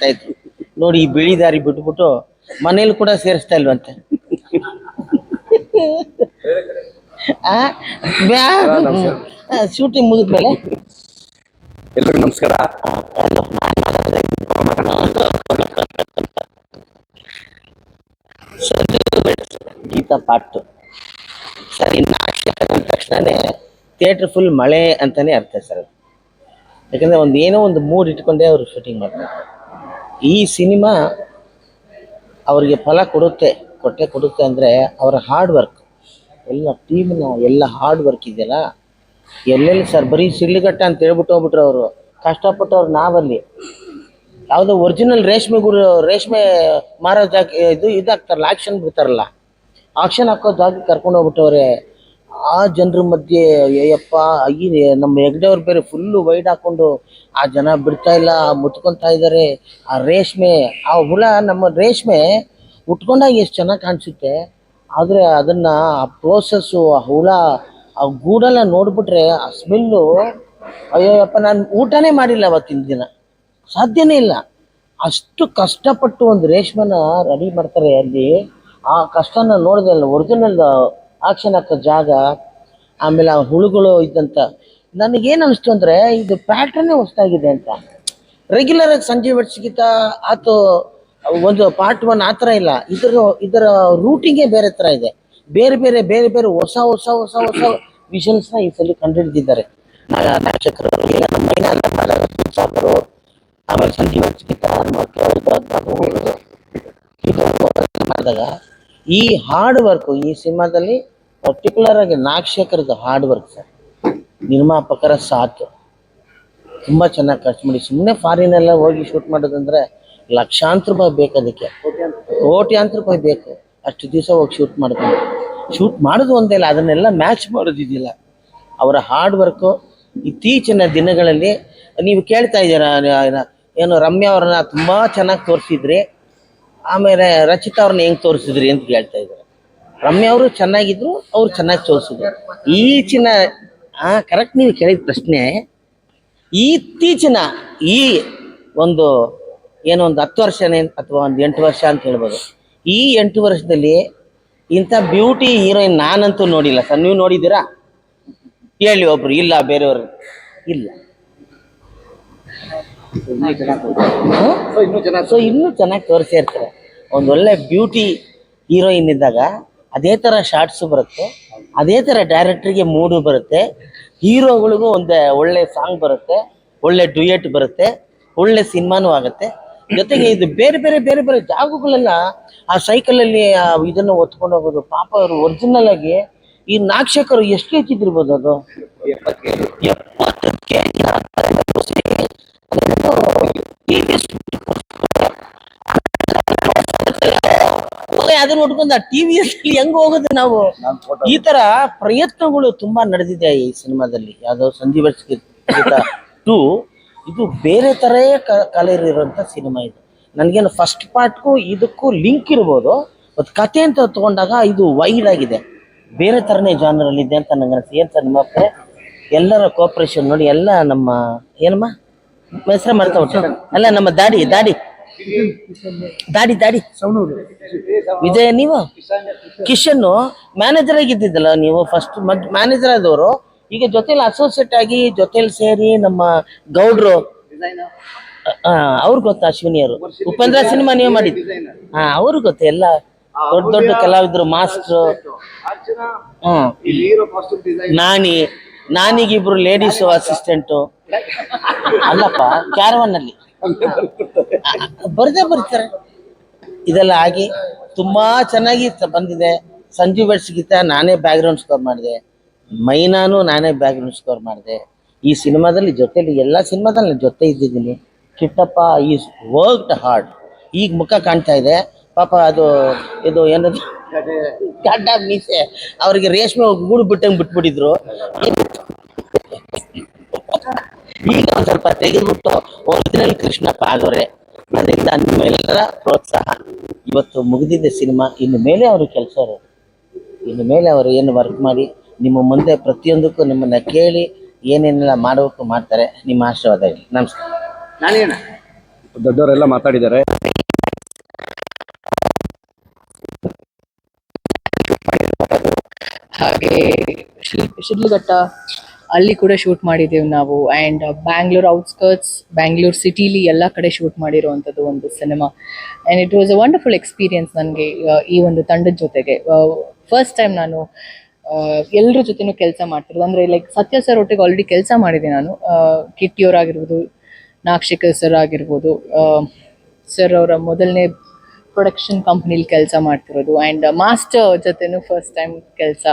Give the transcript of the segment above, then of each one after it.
ಸೇರಿಸ್ತಾ ಇದ್ರು ನೋಡಿ ಈ ಬಿಳಿ ದಾರಿ ಬಿಟ್ಬಿಟ್ಟು ಮನೇಲಿ ಕೂಡ ಸೇರಿಸ್ತಾ ಇಲ್ವಂತೆ. ಶೂಟಿಂಗ್ ಮುಗಿದ್ಮೇಲೆ. ಎಲ್ರಿಗೂ ನಮಸ್ಕಾರ. ಗೀತಾ ಪಾಟ್ ಸರ್ ಇನ್ನು ನಾಟಕ ಅಂದ ತಕ್ಷಣನೇ ಥಿಯೇಟ್ರ್ ಫುಲ್ ಮಳೆ ಅಂತಾನೆ ಅರ್ಥ ಸರ್ ಅದು. ಯಾಕಂದ್ರೆ ಒಂದು ಏನೋ ಒಂದು ಮೂಡ್ ಇಟ್ಕೊಂಡೇ ಅವರು ಶೂಟಿಂಗ್ ಮಾಡ್ತಾರೆ. ಈ ಸಿನಿಮಾ ಅವರಿಗೆ ಫಲ ಕೊಡುತ್ತೆ, ಕೊಟ್ಟೆ ಕೊಡುತ್ತೆ ಅಂದರೆ ಅವರ ಹಾರ್ಡ್ ವರ್ಕ್ ಎಲ್ಲ ಟೀಮ್ನ ಎಲ್ಲ ಹಾರ್ಡ್ ವರ್ಕ್ ಇದೆಯಲ್ಲ? ಎಲ್ಲೆಲ್ಲಿ ಸರ್ ಬರೀ ಸಿಡ್ಲಿಗಟ್ಟ ಅಂತ ಹೇಳ್ಬಿಟ್ಟು ಹೋಗ್ಬಿಟ್ರು ಅವರು. ಕಷ್ಟಪಟ್ಟವ್ರು ನಾವಲ್ಲಿ. ಯಾವುದೋ ಒರಿಜಿನಲ್ ರೇಷ್ಮೆ ಗುರು, ರೇಷ್ಮೆ ಮಾರೋ ಜಾಗ, ಇದು ಇದಾಗ್ತಾರಲ್ಲ ಆಕ್ಷನ್ ಬಿಡ್ತಾರಲ್ಲ. ಆಕ್ಷನ್ ಹಾಕೋ ಜಾಗಕ್ಕೆ ಕರ್ಕೊಂಡು ಹೋಗ್ಬಿಟ್ಟವ್ರೆ. ಆ ಜನರ ಮಧ್ಯೆ ಅಯ್ಯಪ್ಪ ಈ ನಮ್ಮ ಹೆಗ್ಡೆಯವ್ರು ಬೇರೆ ಫುಲ್ಲು ವೈಡ್ ಹಾಕೊಂಡು ಆ ಜನ ಬಿಡ್ತಾ ಇಲ್ಲ, ಮುತ್ಕೊಂತಾ ಇದ್ದಾರೆ ಆ ರೇಷ್ಮೆ, ಆ ಹುಳ ನಮ್ಮ ರೇಷ್ಮೆ ಉಟ್ಕೊಂಡಾಗ ಎಷ್ಟು ಚೆನ್ನಾಗಿ ಕಾಣಿಸುತ್ತೆ. ಆದರೆ ಅದನ್ನ ಆ ಪ್ರೋಸೆಸ್ಸು ಆ ಹುಳ, ಆ ಗೂಡೆಲ್ಲ ನೋಡ್ಬಿಟ್ರೆ, ಆ ಸ್ಮೆಲ್ಲು ಅಯ್ಯಪ್ಪ ನಾನು ಊಟನೇ ಮಾಡಿಲ್ಲ ಅವತ್ತಿನ ದಿನ. ಸಾಧ್ಯನೇ ಇಲ್ಲ. ಅಷ್ಟು ಕಷ್ಟಪಟ್ಟು ಒಂದು ರೇಷ್ಮೆನ ರೆಡಿ ಮಾಡ್ತಾರೆ ಅಲ್ಲಿ. ಆ ಕಷ್ಟನ ನೋಡಿದೆ ಅಲ್ಲ ಒರಿಜಿನಲ್ ಆಕ್ಷನ್ ಹಾಕೋ ಜಾಗ, ಆಮೇಲೆ ಆ ಹುಳುಗಳು ಇದ್ದಂತ. ನನಗೇನು ಅನಿಸ್ತು ಅಂದರೆ ಇದು ಪ್ಯಾಟ್ರನ್ನೇ ಹೊಸ್ತಾಗಿದೆ ಅಂತ. ರೆಗ್ಯುಲರ್ ಆಗಿ ಸಂಜೆ ಬೆಡ್ಸ್ಗಿಂತ ಆತು ಒಂದು ಪಾರ್ಟ್ ಒನ್ ಆ ಥರ ಇಲ್ಲ. ಇದರ ಇದರ ರೂಟಿಂಗೇ ಬೇರೆ ಥರ ಇದೆ. ಬೇರೆ ಬೇರೆ ಬೇರೆ ಬೇರೆ ಹೊಸ ಹೊಸ ಹೊಸ ಹೊಸ ವಿಷನ್ಸ್ನ ಈ ಸಲ ಕಂಡುಹಿಡಿದಿದ್ದಾರೆ. ಹಿಡಿದಿದ್ದಾರೆ ಈಗ ನಮ್ಮ ಮೈನಾಲ ಸಾಕರು ಆಮೇಲೆ ಸಂಜೀವ ಮಾಡಿದಾಗ ಈ ಹಾರ್ಡ್ ವರ್ಕ್ ಈ ಸಿನಿಮಾದಲ್ಲಿ ಪರ್ಟಿಕ್ಯುಲರ್ ಆಗಿ ನಾಗಶೇಖರದ ಹಾರ್ಡ್ ವರ್ಕ್ ಸರ್. ನಿರ್ಮಾಪಕರ ಸಾಥ್. ತುಂಬ ಚೆನ್ನಾಗಿ ಖರ್ಚು ಮಾಡಿ. ಸುಮ್ಮನೆ ಫಾರಿನೆಲ್ಲ ಹೋಗಿ ಶೂಟ್ ಮಾಡೋದಂದ್ರೆ ಲಕ್ಷಾಂತರ ರೂಪಾಯಿ ಬೇಕು ಅದಕ್ಕೆ. ಕೋಟ್ಯಾಂತರ ರೂಪಾಯಿ ಬೇಕು. ಅಷ್ಟು ದಿವಸ ಹೋಗಿ ಶೂಟ್ ಮಾಡ್ಕೊಂಡು. ಶೂಟ್ ಮಾಡೋದು ಒಂದೇ ಇಲ್ಲ ಅದನ್ನೆಲ್ಲ ಮ್ಯಾಚ್ ಮಾಡೋದಿದೆಯಲ್ಲ ಅವರ ಹಾರ್ಡ್ ವರ್ಕು ಇತ್ತೀಚಿನ ದಿನಗಳಲ್ಲಿ, ನೀವು ಕೇಳ್ತಾ ಇದ್ದೀರಾ, ಏನು ರಮ್ಯಾ ಅವ್ರನ್ನ ತುಂಬ ಚೆನ್ನಾಗಿ ತೋರಿಸಿದ್ರಿ ಆಮೇಲೆ ರಚಿತಾ ಅವ್ರನ್ನ ಹೆಂಗೆ ತೋರಿಸಿದ್ರಿ ಅಂತ ಹೇಳ್ತಾ ಇದ್ದಾರೆ. ರಮ್ಯ ಅವರು ಚೆನ್ನಾಗಿದ್ರು, ಅವ್ರು ಚೆನ್ನಾಗಿ ತೋರಿಸಿದ್ರು. ಈಚಿನ, ಆ ಕರೆಕ್ಟ್ ನೀವು ಕೇಳಿದ ಪ್ರಶ್ನೆ, ಇತ್ತೀಚಿನ ಈ ಒಂದು ಏನೋ ಒಂದು ಹತ್ತು ವರ್ಷನೇ ಅಥವಾ ಒಂದು ಎಂಟು ವರ್ಷ ಅಂತ ಹೇಳ್ಬೋದು. ಈ ಎಂಟು ವರ್ಷದಲ್ಲಿ ಇಂಥ ಬ್ಯೂಟಿ ಹೀರೋಯಿನ್ ನಾನಂತೂ ನೋಡಿಲ್ಲ. ಸರ್, ನೀವು ನೋಡಿದ್ದೀರಾ? ಹೇಳಿ ಒಬ್ರು. ಇಲ್ಲ, ಬೇರೆಯವರು. ಇಲ್ಲ. ಸೊ ಇನ್ನೂ ಚೆನ್ನಾಗಿ ತೋರಿಸಿರ್ತಾರೆ ಒಂದು ಒಳ್ಳೆ ಬ್ಯೂಟಿ ಹೀರೋಯಿನ್ ಇದ್ದಾಗ ಅದೇ ತರ ಶಾರ್ಟ್ಸ್ ಬರುತ್ತೆ. ಅದೇ ಥರ ಡೈರೆಕ್ಟ್ರಿಗೆ ಮೂಡು ಬರುತ್ತೆ. ಹೀರೋಗಳಿಗೂ ಒಂದು ಒಳ್ಳೆ ಸಾಂಗ್ ಬರುತ್ತೆ. ಒಳ್ಳೆ ಡ್ಯೂಯೆಟ್ ಬರುತ್ತೆ. ಒಳ್ಳೆ ಸಿನಿಮಾನೂ ಆಗುತ್ತೆ. ಜೊತೆಗೆ ಇದು ಬೇರೆ ಬೇರೆ ಬೇರೆ ಬೇರೆ ಜಾಗಗಳೆಲ್ಲ ಆ ಸೈಕಲಲ್ಲಿ ಅಲ್ಲಿ ಇದನ್ನು ಹೊತ್ಕೊಂಡು ಹೋಗೋದು. ಪಾಪ ಅವರು ಒರಿಜಿನಲ್ ಆಗಿ ಈ ನಾಕ್ಷಕರು ಎಷ್ಟು ಹೆಚ್ಚಿದಿರ್ಬೋದು ಅದು? ಎಪ್ಪತ್ತು ಅದನ್ನ ಉಟ್ಕೊಂಡ ಆ ಟಿವಿ ಅಲ್ಲಿ ಹೆಂಗ್ ಹೋಗುದು ನಾವು? ಈ ತರ ಪ್ರಯತ್ನಗಳು ತುಂಬಾ ನಡೆದಿದೆ ಈ ಸಿನಿಮಾದಲ್ಲಿ. ಯಾವ್ದೋ ಸಂಜೀವ ಟು ಇದು ಬೇರೆ ತರ ಇರುವಂತ ಸಿನಿಮಾ ಇದು. ನನಗೇನು ಫಸ್ಟ್ ಪಾರ್ಟ್ಗೂ ಇದಕ್ಕೂ ಲಿಂಕ್ ಇರ್ಬೋದು ಬಟ್ ಕತೆ ಅಂತ ತಗೊಂಡಾಗ ಇದು ವೈಡ್ ಆಗಿದೆ. ಬೇರೆ ತರನೇ ಜಾನರ್ ಅಲ್ಲಿ ಇದೆ ಅಂತ ನಂಗೆ ಅನಿಸ್ತು. ಏನು ಸರ್ ನಿಮ್ಮ? ಎಲ್ಲರ ಕೋಪರೇಷನ್ ನೋಡಿ ಎಲ್ಲ ನಮ್ಮ ಏನಮ್ಮ? ಹೆಸರು ಮಾಡ್ತಾ ಉಂಟು ಅಲ್ಲ ನಮ್ಮ ದಾಡಿ ದಾಡಿ. ದಾಡಿ ದಾಡಿ ವಿಜಯ ನೀವು? ಕಿಶನ್ ಮ್ಯಾನೇಜರ್ ಆಗಿದ್ದಿದ್ದಲ್ಲ ನೀವು? ಫಸ್ಟ್ ಮ್ಯಾನೇಜರ್ ಆದವರು. ಈಗ ಜೊತೆಲಿ ಅಸೋಸಿಯೇಟ್ ಆಗಿ ಜೊತೆಲಿ ಸೇರಿ ನಮ್ಮ ಗೌಡ್ರು ಅವ್ರು ಗೊತ್ತಾ ಅಶ್ವಿನಿಯವರು ಉಪೇಂದ್ರ ಸಿನಿಮಾ ನೀವು ಮಾಡಿದ್ದು? ಹಾ ಅವ್ರು ಗೊತ್ತ ಎಲ್ಲ ದೊಡ್ಡ ದೊಡ್ಡ ಕಲಾವಿದ್ರು ಮಾಸ್ಟ್ರು. ನಾನಿ ನಾನಿಗಿಬ್ರು ಲೇಡೀಸ್ ಅಸಿಸ್ಟೆಂಟು ಅಲ್ಲಪ್ಪ ಕ್ಯಾರವನ್ ಅಲ್ಲಿ. ಬರ್ದೇ ಬರ್ತಾರೆ. ಇದೆಲ್ಲ ಆಗಿ ತುಂಬಾ ಚೆನ್ನಾಗಿ ಬಂದಿದೆ. ಸಂಜು ಬೆಟ್ಸ್ ಗೀತ ನಾನೇ ಬ್ಯಾಕ್ಗ್ರೌಂಡ್ ಸ್ಕೋರ್ ಮಾಡಿದೆ. ಮೈನಾನು ನಾನೇ ಬ್ಯಾಕ್ಗ್ರೌಂಡ್ ಸ್ಕೋರ್ ಮಾಡಿದೆ. ಈ ಸಿನಿಮಾದಲ್ಲಿ ಜೊತೆಲಿ ಎಲ್ಲ ಸಿನಿಮಾದಲ್ಲಿ ಜೊತೆ ಇದ್ದಿದ್ದೀನಿ. ಕಿಟ್ಟಪ್ಪ ಈಸ್ ವರ್ಕ್ಡ್ ಹಾರ್ಡ್ ಈಗ ಮುಖ ಕಾಣ್ತಾ ಇದೆ. ಪಾಪ ಅದು ಇದು ಏನದು? ಗಡ್ಡ ಮೀಸೆ. ಅವರಿಗೆ ರೇಷ್ಮೆ ಗೂಡು ಬಿಟ್ಟಂಗೆ ಬಿಟ್ಬಿಟ್ಟಿದ್ರು. ಈಗ ಒಂದ್ ಸ್ವಲ್ಪ ತೆಗೆದುಬಿಟ್ಟು ಒರಿಜಿನಲ್ ಕೃಷ್ಣಪ್ಪ ಆಗೋರೆ ಅದರಿಂದ ನಿಮ್ಮೆಲ್ಲರ ಪ್ರೋತ್ಸಾಹ. ಇವತ್ತು ಮುಗಿದಿದ್ದ ಸಿನಿಮಾ ಇನ್ನು ಮೇಲೆ ಅವರು ಕೆಲಸ ಇನ್ನು ಮೇಲೆ ಅವರು ಏನು ವರ್ಕ್ ಮಾಡಿ ನಿಮ್ಮ ಮುಂದೆ ಪ್ರತಿಯೊಂದಕ್ಕೂ ನಿಮ್ಮನ್ನ ಕೇಳಿ ಏನೇನೆಲ್ಲ ಮಾಡಬೇಕು ಮಾಡ್ತಾರೆ ನಿಮ್ಮ ಆಶೀರ್ವಾದ ಇರಲಿ. ನಮಸ್ಕಾರ. ನಾನೇನ? ದೊಡ್ಡವರೆಲ್ಲ ಮಾತಾಡಿದ್ದಾರೆ. ಹಾಗೆ ಶಿಡ್ಲಘಟ್ಟ. ಅಲ್ಲಿ ಕೂಡ ಶೂಟ್ ಮಾಡಿದ್ದೇವೆ ನಾವು. ಆ್ಯಂಡ್ ಬ್ಯಾಂಗ್ಳೂರ್ ಔಟ್ಸ್ಕರ್ಟ್ಸ್ ಬ್ಯಾಂಗ್ಳೂರ್ ಸಿಟಿಲಿ ಎಲ್ಲ ಕಡೆ ಶೂಟ್ ಮಾಡಿರುವಂಥದ್ದು ಒಂದು cinema and it was a wonderful experience ನನಗೆ ಈ ಒಂದು ತಂಡದ ಜೊತೆಗೆ. ಫಸ್ಟ್ ಟೈಮ್ ನಾನು ಎಲ್ಲರ ಜೊತೆನೂ ಕೆಲಸ ಮಾಡ್ತಿರೋದು. ಅಂದರೆ ಲೈಕ್ ಸತ್ಯ ಸರ್ ಒಟ್ಟಿಗೆ ಆಲ್ರೆಡಿ ಕೆಲಸ ಮಾಡಿದೆ ನಾನು. ಕಿಟ್ಟಿಯವರಾಗಿರ್ಬೋದು ನಾಕ್ಷಿಕ ಸರ್ ಆಗಿರ್ಬೋದು ಸರ್ ಅವರ ಮೊದಲನೇ ಪ್ರೊಡಕ್ಷನ್ ಕಂಪ್ನಿಲಿ ಕೆಲಸ ಮಾಡ್ತಿರೋದು. ಆ್ಯಂಡ್ ಮಾಸ್ಟರ್ ಜೊತೆನೂ ಫಸ್ಟ್ ಟೈಮ್ ಕೆಲಸ.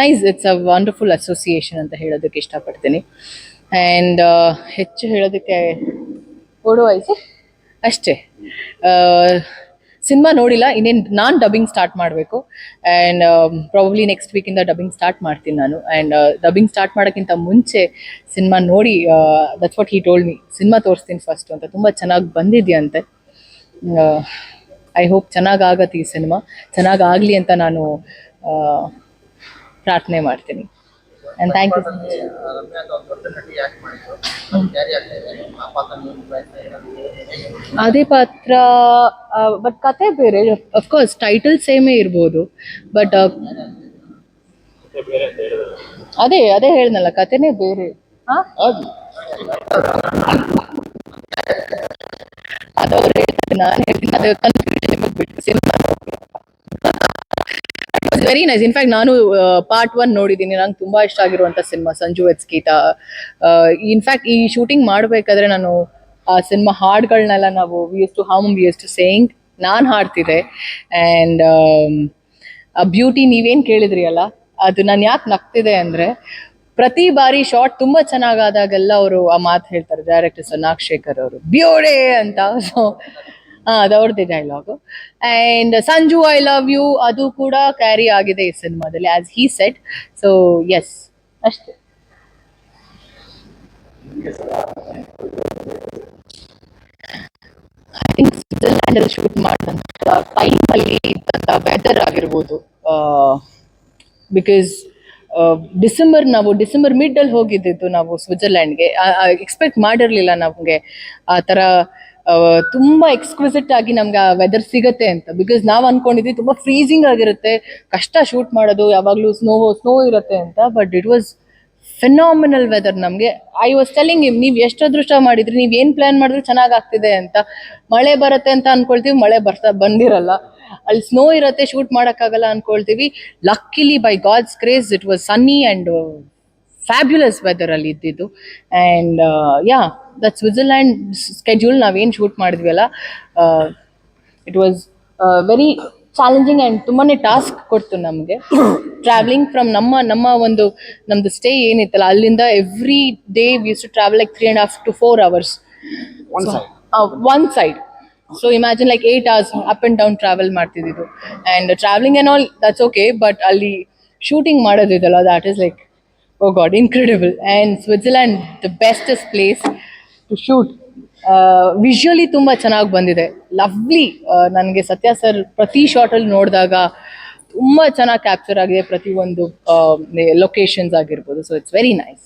Nice it's a wonderful association ಅಂತ ಹೇಳೋದಕ್ಕೆ ಇಷ್ಟಪಡ್ತೀನಿ. ಆ್ಯಂಡ್ ಹೆಚ್ಚು ಹೇಳೋದಕ್ಕೆ ಓಡೋ ವಯಸ್ಸು ಅಷ್ಟೇ. ಸಿನಿಮಾ ನೋಡಿಲ್ಲ, ಇನ್ನೇನು ನಾನು ಡಬ್ಬಿಂಗ್ ಸ್ಟಾರ್ಟ್ ಮಾಡಬೇಕು. ಆ್ಯಂಡ್ ಪ್ರಾಬಬ್ಲಿ ನೆಕ್ಸ್ಟ್ ವೀಕಿಂದ ಡಬ್ಬಿಂಗ್ ಸ್ಟಾರ್ಟ್ ಮಾಡ್ತೀನಿ ನಾನು. ಆ್ಯಂಡ್ ಡಬ್ಬಿಂಗ್ ಸ್ಟಾರ್ಟ್ ಮಾಡೋಕ್ಕಿಂತ ಮುಂಚೆ ಸಿನಿಮಾ ನೋಡಿ that's what he told me cinema ತೋರಿಸ್ತೀನಿ ಫಸ್ಟು ಅಂತ. ತುಂಬ ಚೆನ್ನಾಗಿ ಬಂದಿದೆಯಂತೆ. ಐ ಹೋಪ್ ಚೆನ್ನಾಗಿ ಆಗತ್ತೆ ಈ ಸಿನಿಮಾ. ಚೆನ್ನಾಗಿ ಆಗಲಿ ಅಂತ ನಾನು ಪ್ರಾರ್ಥನೆ ಮಾಡ್ತೀನಿ. ಆ್ಯಂಡ್ ಥ್ಯಾಂಕ್ ಯು ಅದೇ ಪಾತ್ರ ಬಟ್ ಕತೆ ಬೇರೆ. ಅಫ್ಕೋರ್ಸ್ ಟೈಟಲ್ ಸೇಮೇ ಇರ್ಬೋದು ಬಟ್ ಅದೇ ಅದೇ ಹೇಳ್ನಲ್ಲ ಕತೆನೇ ಬೇರೆ. ಹಾ ಅದು ಅವ್ರು ಹೇಳ್ತಾರೆ ನಾನು ಹೇಳ್ತೀನಿ ಅದು ಕನ್ಫ್ಯೂಷನ್ ಬಿಟ್ಟು cinema very nice in fact ನಾನು ಪಾರ್ಟ್ ಒನ್ ನೋಡಿದ್ದೀನಿ ನಂಗೆ ತುಂಬಾ ಇಷ್ಟ ಆಗಿರುವಂತ ಸಿನಿಮಾ ಸಂಜು ಎಚ್ ಗೀತಾ. ಇನ್ಫ್ಯಾಕ್ಟ್ ಈ ಶೂಟಿಂಗ್ ಮಾಡಬೇಕಾದ್ರೆ ನಾನು, ಆ ಸಿನಿಮಾ ಹಾಡುಗಳನ್ನೆಲ್ಲ ನಾವು we used to hum we used to saying ನಾನು ಹಾಡ್ತಿದ್ದೆ. ಆ್ಯಂಡ್ ಬ್ಯೂಟಿ ನೀವೇನು ಕೇಳಿದ್ರಿ ಅಲ್ಲ? ಅದು ನಾನು ಯಾಕೆ ನಗ್ತಿದೆ ಅಂದರೆ ಪ್ರತಿ ಬಾರಿ ಶಾರ್ಟ್ ತುಂಬಾ ಚೆನ್ನಾಗಾದಾಗೆಲ್ಲ ಅವರು ಆ ಮಾತು ಹೇಳ್ತಾರೆ ಡೈರೆಕ್ಟರ್ ಸರ್ ಶೇಖರ್ ಅವರು. ಬ್ಯೋಡೆ ಅಂತ. ಸೊ ಅದು ಅವ್ರದ್ದೇ dialogue and Sanju I love you ಅದು ಕೂಡ ಕ್ಯಾರಿ ಆಗಿದೆ ಈ ಸಿನಿಮಾದಲ್ಲಿ as he said so yes ಅಷ್ಟೇ. ಐ ಥಿಂಕ್ ಸ್ವಿಟ್ಜರ್ಲ್ಯಾಂಡಲ್ಲಿ ಶೂಟ್ ಮಾಡಿದಂಥ ಟೈಮಲ್ಲಿ ಇದ್ದಂಥ ವೆದರ್ ಆಗಿರ್ಬೋದು ಬಿಕಾಸ್ ಡಿಸೆಂಬರ್ ನಾವು ಡಿಸೆಂಬರ್ ಮಿಡ್ಡಲ್ಲಿ ಹೋಗಿದ್ದಿದ್ದು ನಾವು ಸ್ವಿಟ್ಜರ್ಲ್ಯಾಂಡ್ಗೆ. ಎಕ್ಸ್ಪೆಕ್ಟ್ ಮಾಡಿರಲಿಲ್ಲ ನಮಗೆ. ಆ ಥರ ತುಂಬ ಎಕ್ಸ್ಕ್ವಿಸಿಟ್ ಆಗಿ ನಮ್ಗೆ ಆ ವೆದರ್ ಸಿಗತ್ತೆ ಅಂತ. ಬಿಕಾಸ್ ನಾವು ಅನ್ಕೊಂಡಿದ್ವಿ ತುಂಬ ಫ್ರೀಸಿಂಗ್ ಆಗಿರುತ್ತೆ. ಕಷ್ಟ ಶೂಟ್ ಮಾಡೋದು, ಯಾವಾಗಲೂ ಸ್ನೋ ಸ್ನೋ ಇರುತ್ತೆ ಅಂತ. But it was phenomenal weather ನಮಗೆ. ಐ ವಾಸ್ ಟೆಲಿಂಗ್ ಇಮ್ ನೀವು ಎಷ್ಟು ಅದೃಷ್ಟ ಮಾಡಿದ್ರಿ? ನೀವು ಏನು ಪ್ಲಾನ್ ಮಾಡಿದ್ರು ಚೆನ್ನಾಗಿ ಆಗ್ತಿದೆ ಅಂತ. ಮಳೆ ಬರುತ್ತೆ ಅಂತ ಅನ್ಕೊಳ್ತೀವಿ, ಮಳೆ ಬರ್ತಾ ಬಂದಿರಲ್ಲ. ಅಲ್ಲಿ ಸ್ನೋ ಇರುತ್ತೆ ಶೂಟ್ ಮಾಡೋಕ್ಕಾಗಲ್ಲ ಅನ್ಕೊಳ್ತೀವಿ. Luckily by God's grace it was sunny and fabulous weather ಅಲ್ಲಿ ಇದ್ದಿದ್ದು. And yeah that Switzerland schedule ನಾವೇನು ಶೂಟ್ ಮಾಡಿದ್ವಿ ಅಲ್ಲ it was very challenging and ತುಂಬಾ ಟಾಸ್ಕ್ ಕೊಡ್ತು ನಮಗೆ. ಟ್ರಾವೆಲಿಂಗ್ ಫ್ರಮ್ ನಮ್ಮ ನಮ್ಮ ಒಂದು ನಮ್ಮದು ಸ್ಟೇ ಏನಿತ್ತಲ್ಲ ಅಲ್ಲಿಂದ every day used to travel like three and half to four hours one side so imagine like eight hours up and down travel ಮಾಡ್ತಿದ್ದು and travelling and all that's okay but ಅಲ್ಲಿ shooting ಮಾಡೋದಿದಲ್ಲ that is like oh God incredible and Switzerland the bestest place to shoot visually ತುಂಬ ಚೆನ್ನಾಗಿ ಬಂದಿದೆ. Lovely ನನಗೆ ಸತ್ಯ sir ಪ್ರತಿ ಶಾರ್ಟಲ್ಲಿ ನೋಡಿದಾಗ ತುಂಬ ಚೆನ್ನಾಗಿ ಕ್ಯಾಪ್ಚರ್ ಆಗಿದೆ ಪ್ರತಿಯೊಂದು ಲೊಕೇಶನ್ಸ್ ಆಗಿರ್ಬೋದು. So it's very nice